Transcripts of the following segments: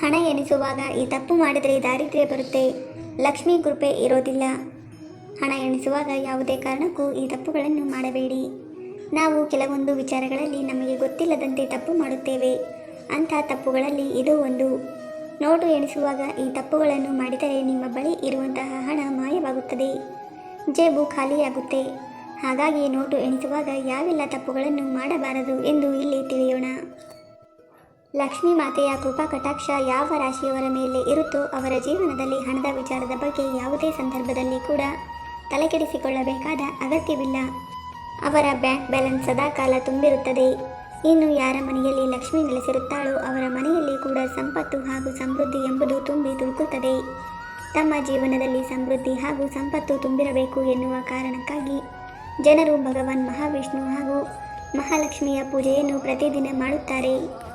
ಹಣ ಎಣಿಸುವಾಗ ಈ ತಪ್ಪು ಮಾಡಿದರೆ ದಾರಿದ್ರ್ಯ ಬರುತ್ತೆ. ಲಕ್ಷ್ಮಿ ಕೃಪೆ ಇರೋದಿಲ್ಲ. ಹಣ ಎಣಿಸುವಾಗ ಯಾವುದೇ ಕಾರಣಕ್ಕೂ ಈ ತಪ್ಪುಗಳನ್ನು ಮಾಡಬೇಡಿ. ನಾವು ಕೆಲವೊಂದು ವಿಚಾರಗಳಲ್ಲಿ ನಮಗೆ ಗೊತ್ತಿಲ್ಲದಂತೆ ತಪ್ಪು ಮಾಡುತ್ತೇವೆ. ಅಂಥ ತಪ್ಪುಗಳಲ್ಲಿ ಇದು ಒಂದು. ನೋಟು ಎಣಿಸುವಾಗ ಈ ತಪ್ಪುಗಳನ್ನು ಮಾಡಿದರೆ ನಿಮ್ಮ ಬಳಿ ಇರುವಂತಹ ಹಣ ಮಾಯವಾಗುತ್ತದೆ. ಜೇಬು ಖಾಲಿಯಾಗುತ್ತೆ. ಹಾಗಾಗಿ ನೋಟು ಎಣಿಸುವಾಗ ಯಾವೆಲ್ಲ ತಪ್ಪುಗಳನ್ನು ಮಾಡಬಾರದು ಎಂದು ಇಲ್ಲಿ ತಿಳಿಯೋಣ. ಲಕ್ಷ್ಮೀ ಮಾತೆಯ ಕೃಪಾ ಕಟಾಕ್ಷ ಯಾವ ರಾಶಿಯವರ ಮೇಲೆ ಇರುತ್ತೋ ಅವರ ಜೀವನದಲ್ಲಿ ಹಣದ ವಿಚಾರದ ಬಗ್ಗೆ ಯಾವುದೇ ಸಂದರ್ಭದಲ್ಲಿ ಕೂಡ ತಲೆಕೆಡಿಸಿಕೊಳ್ಳಬೇಕಾದ ಅಗತ್ಯವಿಲ್ಲ. ಅವರ ಬ್ಯಾಂಕ್ ಬ್ಯಾಲೆನ್ಸ್ ಸದಾಕಾಲ ತುಂಬಿರುತ್ತದೆ. ಇನ್ನು ಯಾರ ಮನೆಯಲ್ಲಿ ಲಕ್ಷ್ಮಿ ನೆಲೆಸಿರುತ್ತಾಳೋ ಅವರ ಮನೆಯಲ್ಲಿ ಕೂಡ ಸಂಪತ್ತು ಹಾಗೂ ಸಮೃದ್ಧಿ ಎಂಬುದು ತುಂಬಿ ತುಳುಕುತ್ತದೆ. ತಮ್ಮ ಜೀವನದಲ್ಲಿ ಸಮೃದ್ಧಿ ಹಾಗೂ ಸಂಪತ್ತು ತುಂಬಿರಬೇಕು ಎನ್ನುವ ಕಾರಣಕ್ಕಾಗಿ ಜನರು ಭಗವಾನ್ ಮಹಾವಿಷ್ಣು ಹಾಗೂ ಮಹಾಲಕ್ಷ್ಮಿಯ ಪೂಜೆಯನ್ನು ಪ್ರತಿದಿನ ಮಾಡುತ್ತಾರೆ.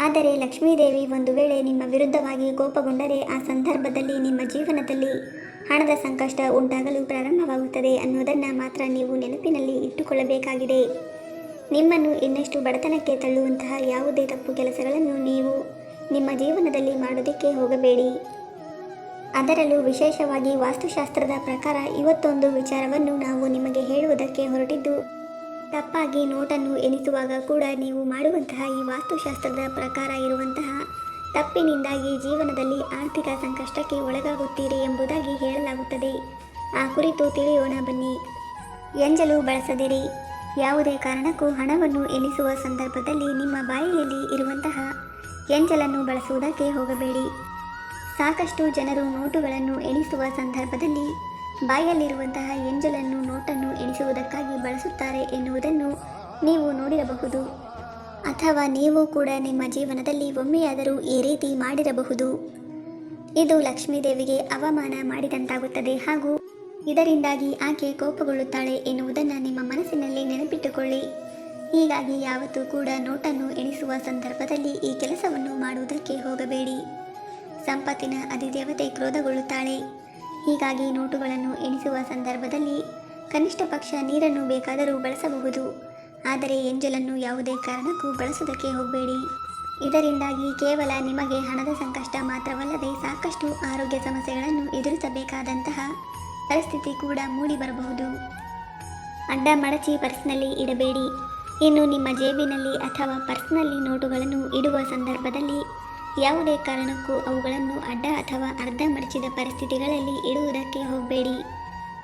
ಆದರೆ ಲಕ್ಷ್ಮೀದೇವಿ ಒಂದು ವೇಳೆ ನಿಮ್ಮ ವಿರುದ್ಧವಾಗಿ ಕೋಪಗೊಂಡರೆ ಆ ಸಂದರ್ಭದಲ್ಲಿ ನಿಮ್ಮ ಜೀವನದಲ್ಲಿ ಹಣದ ಸಂಕಷ್ಟ ಉಂಟಾಗಲು ಪ್ರಾರಂಭವಾಗುತ್ತದೆ ಅನ್ನೋದನ್ನು ಮಾತ್ರ ನೀವು ನೆನಪಿನಲ್ಲಿ ಇಟ್ಟುಕೊಳ್ಳಬೇಕಾಗಿದೆ. ನಿಮ್ಮನ್ನು ಇನ್ನಷ್ಟು ಬಡತನಕ್ಕೆ ತಳ್ಳುವಂತಹ ಯಾವುದೇ ತಪ್ಪು ಕೆಲಸಗಳನ್ನು ನೀವು ನಿಮ್ಮ ಜೀವನದಲ್ಲಿ ಮಾಡೋದಕ್ಕೆ ಹೋಗಬೇಡಿ. ಅದರಲ್ಲೂ ವಿಶೇಷವಾಗಿ ವಾಸ್ತುಶಾಸ್ತ್ರದ ಪ್ರಕಾರ ಇವತ್ತೊಂದು ವಿಚಾರವನ್ನು ನಾವು ನಿಮಗೆ ಹೇಳುವುದಕ್ಕೆ ಹೊರಟಿದ್ದು ತಪ್ಪಾಗಿ ನೋಟನ್ನು ಎನಿಸುವಾಗ ಕೂಡ ನೀವು ಮಾಡುವಂತಹ ಈ ವಾಸ್ತುಶಾಸ್ತ್ರದ ಪ್ರಕಾರ ಇರುವಂತಹ ತಪ್ಪಿನಿಂದಾಗಿ ಜೀವನದಲ್ಲಿ ಆರ್ಥಿಕ ಸಂಕಷ್ಟಕ್ಕೆ ಒಳಗಾಗುತ್ತೀರಿ ಎಂಬುದಾಗಿ ಹೇಳಲಾಗುತ್ತದೆ. ಆ ಕುರಿತು ತಿಳಿಯೋಣ ಬನ್ನಿ. ಎಂಜಲು ಬಳಸದಿರಿ. ಯಾವುದೇ ಕಾರಣಕ್ಕೂ ಹಣವನ್ನು ಎನಿಸುವ ಸಂದರ್ಭದಲ್ಲಿ ನಿಮ್ಮ ಬಾಯಿಯಲ್ಲಿ ಇರುವಂತಹ ಎಂಜಲನ್ನು ಬಳಸುವುದಕ್ಕೆ ಹೋಗಬೇಡಿ. ಸಾಕಷ್ಟು ಜನರು ನೋಟುಗಳನ್ನು ಎಣಿಸುವ ಸಂದರ್ಭದಲ್ಲಿ ಬಾಯಲ್ಲಿರುವಂತಹ ಎಂಜಲನ್ನು ನೋಟನ್ನು ಎಣಿಸುವುದಕ್ಕಾಗಿ ಬಳಸುತ್ತಾರೆ ಎನ್ನುವುದನ್ನು ನೀವು ನೋಡಿರಬಹುದು. ಅಥವಾ ನೀವು ಕೂಡ ನಿಮ್ಮ ಜೀವನದಲ್ಲಿ ಒಮ್ಮೆಯಾದರೂ ಈ ರೀತಿ ಮಾಡಿರಬಹುದು. ಇದು ಲಕ್ಷ್ಮೀದೇವಿಗೆ ಅವಮಾನ ಮಾಡಿದಂತಾಗುತ್ತದೆ ಹಾಗೂ ಇದರಿಂದಾಗಿ ಆಕೆ ಕೋಪಗೊಳ್ಳುತ್ತಾಳೆ ಎನ್ನುವುದನ್ನು ನಿಮ್ಮ ಮನಸ್ಸಿನಲ್ಲಿ ನೆನಪಿಟ್ಟುಕೊಳ್ಳಿ. ಹೀಗಾಗಿ ಯಾವತ್ತೂ ಕೂಡ ನೋಟನ್ನು ಎಣಿಸುವ ಸಂದರ್ಭದಲ್ಲಿ ಈ ಕೆಲಸವನ್ನು ಮಾಡುವುದಕ್ಕೆ ಹೋಗಬೇಡಿ. ಸಂಪತ್ತಿನ ಅಧಿದೇವತೆ ಕ್ರೋಧಗೊಳ್ಳುತ್ತಾಳೆ. ಹೀಗಾಗಿ ನೋಟುಗಳನ್ನು ಎಣಿಸುವ ಸಂದರ್ಭದಲ್ಲಿ ಕನಿಷ್ಠ ಪಕ್ಷ ನೀರನ್ನು ಬೇಕಾದರೂ ಬಳಸಬಹುದು. ಆದರೆ ಎಂಜಲನ್ನು ಯಾವುದೇ ಕಾರಣಕ್ಕೂ ಬಳಸುವುದಕ್ಕೆ ಹೋಗಬೇಡಿ. ಇದರಿಂದಾಗಿ ಕೇವಲ ನಿಮಗೆ ಹಣದ ಸಂಕಷ್ಟ ಮಾತ್ರವಲ್ಲದೆ ಸಾಕಷ್ಟು ಆರೋಗ್ಯ ಸಮಸ್ಯೆಗಳನ್ನು ಎದುರಿಸಬೇಕಾದಂತಹ ಪರಿಸ್ಥಿತಿ ಕೂಡ ಮೂಡಿಬರಬಹುದು ಅಡ್ಡ ಮಡಚಿ ಪರ್ಸ್ನಲ್ಲಿ ಇಡಬೇಡಿ. ಇನ್ನು ನಿಮ್ಮ ಜೇಬಿನಲ್ಲಿ ಅಥವಾ ಪರ್ಸ್ನಲ್ಲಿ ನೋಟುಗಳನ್ನು ಇಡುವ ಸಂದರ್ಭದಲ್ಲಿ ಯಾವುದೇ ಕಾರಣಕ್ಕೂ ಅವುಗಳನ್ನು ಅಡ್ಡ ಅಥವಾ ಅರ್ಧ ಮಡಚಿದ ಪರಿಸ್ಥಿತಿಗಳಲ್ಲಿ ಇಡುವುದಕ್ಕೆ ಹೋಗಬೇಡಿ.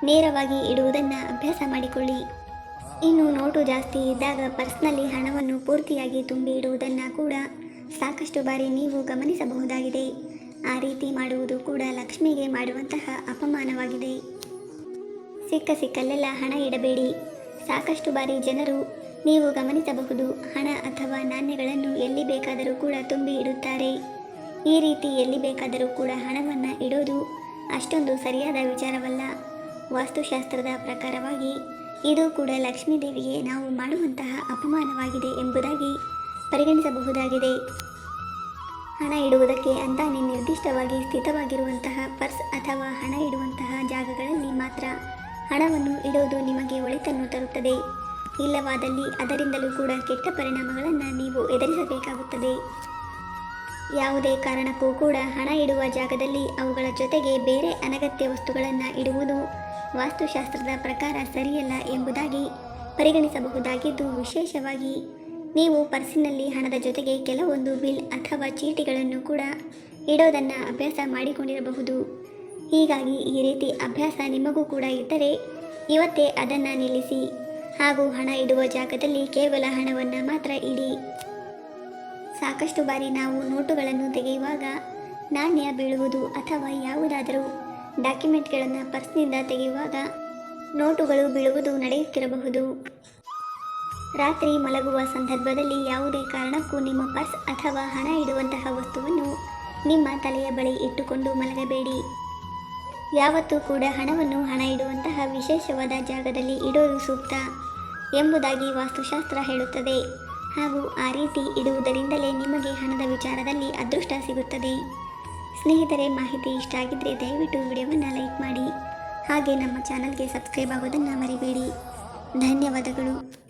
ನೇರವಾಗಿ ಇಡುವುದನ್ನು ಅಭ್ಯಾಸ ಮಾಡಿಕೊಳ್ಳಿ. ಇನ್ನು ನೋಟು ಜಾಸ್ತಿ ಇದ್ದಾಗ ಪರ್ಸ್ನಲ್ಲಿ ಹಣವನ್ನು ಪೂರ್ತಿಯಾಗಿ ತುಂಬಿ ಇಡುವುದನ್ನು ಕೂಡ ಸಾಕಷ್ಟು ಬಾರಿ ನೀವು ಗಮನಿಸಬಹುದಾಗಿದೆ. ಆ ರೀತಿ ಮಾಡುವುದು ಕೂಡ ಲಕ್ಷ್ಮಿಗೆ ಮಾಡುವಂತಹ ಅಪಮಾನವಾಗಿದೆ. ಸಿಕ್ಕ ಸಿಕ್ಕಲ್ಲೆಲ್ಲ ಹಣ ಇಡಬೇಡಿ. ಸಾಕಷ್ಟು ಬಾರಿ ಜನರು ನೀವು ಗಮನಿಸಬಹುದು, ಹಣ ಅಥವಾ ನಾಣ್ಯಗಳನ್ನು ಎಲ್ಲಿ ಬೇಕಾದರೂ ಕೂಡ ತುಂಬಿ ಇಡುತ್ತಾರೆ. ಈ ರೀತಿ ಎಲ್ಲಿ ಬೇಕಾದರೂ ಕೂಡ ಹಣವನ್ನು ಇಡೋದು ಅಷ್ಟೊಂದು ಸರಿಯಾದ ವಿಚಾರವಲ್ಲ. ವಾಸ್ತುಶಾಸ್ತ್ರದ ಪ್ರಕಾರವಾಗಿ, ಇದು ಕೂಡ ಲಕ್ಷ್ಮೀದೇವಿಗೆ ನಾವು ಮಾಡುವಂತಹ ಅಪಮಾನವಾಗಿದೆ ಎಂಬುದಾಗಿ ಪರಿಗಣಿಸಬಹುದಾಗಿದೆ. ಹಣ ಇಡುವುದಕ್ಕೆ ಅಂತಾನೆ ನಿರ್ದಿಷ್ಟವಾಗಿ ಸ್ಥಿತವಾಗಿರುವಂತಹ ಪರ್ಸ್ ಅಥವಾ ಹಣ ಇಡುವಂತಹ ಜಾಗಗಳಲ್ಲಿ ಮಾತ್ರ ಹಣವನ್ನು ಇಡೋದು ನಿಮಗೆ ಒಳಿತನ್ನು ತರುತ್ತದೆ. ಇಲ್ಲವಾದಲ್ಲಿ ಅದರಿಂದಲೂ ಕೂಡ ಕೆಟ್ಟ ಪರಿಣಾಮಗಳನ್ನು ನೀವು ಎದುರಿಸಬೇಕಾಗುತ್ತದೆ. ಯಾವುದೇ ಕಾರಣಕ್ಕೂ ಕೂಡ ಹಣ ಇಡುವ ಜಾಗದಲ್ಲಿ ಅವುಗಳ ಜೊತೆಗೆ ಬೇರೆ ಅನಗತ್ಯ ವಸ್ತುಗಳನ್ನು ಇಡುವುದು ವಾಸ್ತುಶಾಸ್ತ್ರದ ಪ್ರಕಾರ ಸರಿಯಲ್ಲ ಎಂಬುದಾಗಿ ಪರಿಗಣಿಸಬಹುದಾಗಿದ್ದು ವಿಶೇಷವಾಗಿ ನೀವು ಪರ್ಸಿನಲ್ಲಿ ಹಣದ ಜೊತೆಗೆ ಕೆಲವೊಂದು ಬಿಲ್ ಅಥವಾ ಚೀಟಿಗಳನ್ನು ಕೂಡ ಇಡೋದನ್ನು ಅಭ್ಯಾಸ ಮಾಡಿಕೊಂಡಿರಬಹುದು. ಹೀಗಾಗಿ ಈ ರೀತಿ ಅಭ್ಯಾಸ ನಿಮಗೂ ಕೂಡ ಇದ್ದರೆ ಇವತ್ತೇ ಅದನ್ನು ನಿಲ್ಲಿಸಿ. ಹಾಗೂ ಹಣ ಇಡುವ ಜಾಗದಲ್ಲಿ ಕೇವಲ ಹಣವನ್ನು ಮಾತ್ರ ಇಡಿ. ಸಾಕಷ್ಟು ಬಾರಿ ನಾವು ನೋಟುಗಳನ್ನು ತೆಗೆಯುವಾಗ ನಾಣ್ಯ ಬೀಳುವುದು ಅಥವಾ ಯಾವುದಾದರೂ ಡಾಕ್ಯುಮೆಂಟ್ಗಳನ್ನು ಪರ್ಸ್ನಿಂದ ತೆಗೆಯುವಾಗ ನೋಟುಗಳು ಬೀಳುವುದು ನಡೆಯುತ್ತಿರಬಹುದು. ರಾತ್ರಿ ಮಲಗುವ ಸಂದರ್ಭದಲ್ಲಿ ಯಾವುದೇ ಕಾರಣಕ್ಕೂ ನಿಮ್ಮ ಪರ್ಸ್ ಅಥವಾ ಹಣ ಇಡುವಂತಹ ವಸ್ತುವನ್ನು ನಿಮ್ಮ ತಲೆಯ ಬಳಿ ಇಟ್ಟುಕೊಂಡು ಮಲಗಬೇಡಿ. ಯಾವತ್ತೂ ಕೂಡ ಹಣವನ್ನು ಹಣ ಇಡುವಂತಹ ವಿಶೇಷವಾದ ಜಾಗದಲ್ಲಿ ಇಡೋದು ಸೂಕ್ತ ಎಂಬುದಾಗಿ ವಾಸ್ತುಶಾಸ್ತ್ರ ಹೇಳುತ್ತದೆ. ಹಾಗೂ ಆ ರೀತಿ ಇಡುವುದರಿಂದಲೇ ನಿಮಗೆ ಹಣದ ವಿಚಾರದಲ್ಲಿ ಅದೃಷ್ಟ ಸಿಗುತ್ತದೆ. ಸ್ನೇಹಿತರೆ, ಮಾಹಿತಿ ಇಷ್ಟ ಆಗಿದ್ದರೆ ದಯವಿಟ್ಟು ವಿಡಿಯೋವನ್ನು ಲೈಕ್ ಮಾಡಿ. ಹಾಗೆ ನಮ್ಮ ಚಾನಲ್ಗೆ ಸಬ್ಸ್ಕ್ರೈಬ್ ಆಗೋದನ್ನು ಮರಿಬೇಡಿ. ಧನ್ಯವಾದಗಳು.